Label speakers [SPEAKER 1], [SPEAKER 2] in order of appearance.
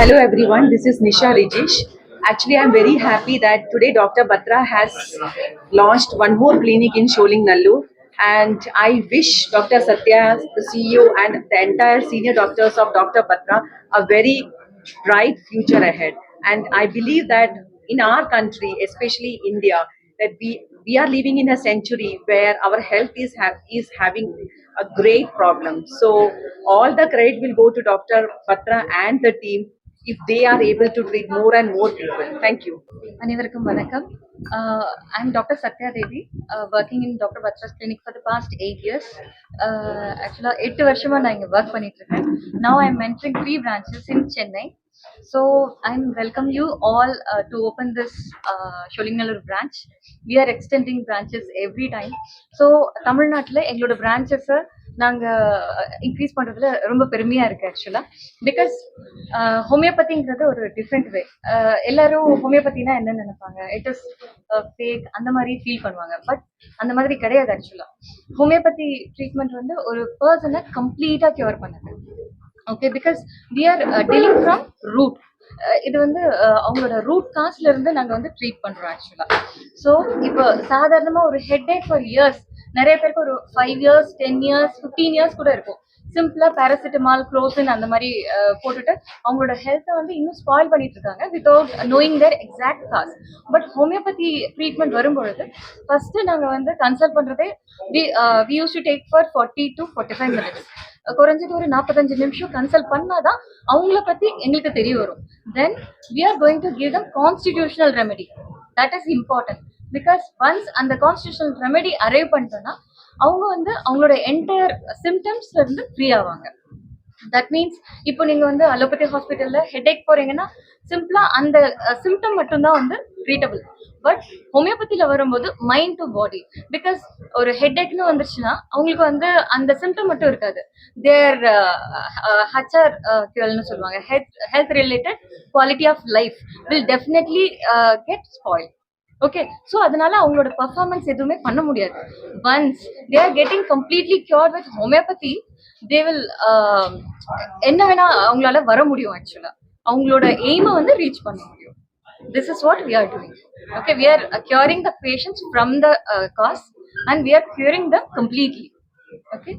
[SPEAKER 1] everyone. This is Nisha Rijish. Actually, I'm very happy that today Dr. Batra has launched one more clinic in Sholing Nallu. And I wish Dr. Satya, the CEO, and the entire senior doctors of Dr. Batra a very bright future ahead. And I believe that in our country, especially India, that we we are living in a century where our health is ha- is having a great problem. So all the credit will go to Dr. Batra and the team if they are able to treat more and more people thank you
[SPEAKER 2] அனைவருக்கும் வணக்கம். I am doctor Sathya Devi working in doctor Batra's clinic for the past eight years ஆக்சுவலாக எட்டு வருஷமாக நான் இங்கே work பண்ணிட்டு இருக்கேன் now I am mentoring three branches in Chennai so I'm welcome you all to open this Sholinganallur branch we are extending branches every time so தமிழ்நாட்டில் எங்களோட பிரான்ச்சஸை நாங்கள் இன்க்ரீஸ் பண்ணுறதுல ரொம்ப பெருமையாக இருக்குது ஆக்சுவலாக பிகாஸ் ஹோமியோபதிங்கிறது ஒரு டிஃப்ரெண்ட் வே எல்லாரும் ஹோமியோபதினா என்ன நினைப்பாங்க? இட் இஸ் ஃபேக் அந்த மாதிரி ஃபீல் பண்ணுவாங்க. பட் அந்த மாதிரி கிடையாது ஆக்சுவலாக ஹோமியோபதி ட்ரீட்மெண்ட் வந்து ஒரு பர்சனை கம்ப்ளீட்டாக க்யூர் பண்ணுது. Okay because we are dealing from root இது வந்து அவங்களோட ரூட் காஸ்ல இருந்து நாங்க வந்து ட்ரீட் பண்றோம் ஆக்சுவலா ஸோ இப்போ சாதாரணமா ஒரு ஹெட் ஏக் ஃபார் இயர்ஸ் நிறைய பேருக்கு ஒரு five years ten years fifteen years கூட இருக்கும். சிம்பிளா பேராசிட்டமால் குளோசின் அந்த மாதிரி போட்டுட்டு அவங்களோட ஹெல்த்தை வந்து இன்னும் ஸ்பாயில் பண்ணிட்டு இருக்காங்க without knowing their exact cause but homeopathy treatment வரும்பொழுது ஃபர்ஸ்ட் நாங்க வந்து கன்சல்ட் பண்றதே we we use to take for forty to forty five minutes குறைஞ்சது ஒரு நாற்பத்தஞ்சு நிமிஷம் கன்சல்ட் பண்ணாதான் அவங்கள பத்தி எங்களுக்கு தெரிய வரும். Then we are going to give them constitutional remedy that is important because once அந்த கான்ஸ்டியூஷனல் ரெமெடி அரைவ் பண்ணிட்டோம்னா அவங்க வந்து அவங்களோட என்டையர் சிம்டம்ஸ்ல இருந்து ஃப்ரீ ஆவாங்க. தட் மீன்ஸ் இப்போ நீங்க வந்து அலோபதி ஹாஸ்பிட்டல்ல ஹெட்ஏக் போறீங்கன்னா சிம்பிளா அந்த சிம்டம் மட்டும்தான் வந்து ட்ரீட்டபிள் பட் ஹோமியோபதியில வரும்போது மைண்ட் டு பாடி பிகாஸ் ஒரு ஹெட்ஏக்னு வந்துருச்சுன்னா அவங்களுக்கு வந்து அந்த சிம்டம் மட்டும் இருக்காது. தேர் ஹச்ஆர் கியூல்னு சொல்லுவாங்க. Health health related quality of life will definitely get spoil okay so அதனால அவங்களோட பர்ஃபார்மன்ஸ் எதுவுமே பண்ண முடியாது. Once they are getting completely cure with homeopathy they will என்ன வேணா அவங்களால வர முடியும் ஆக்சுவலா அவங்களோட எய்மை வந்து ரீச் பண்ண முடியும். This is what we are doing okay we are curing the patients from the cause and we are curing the completely okay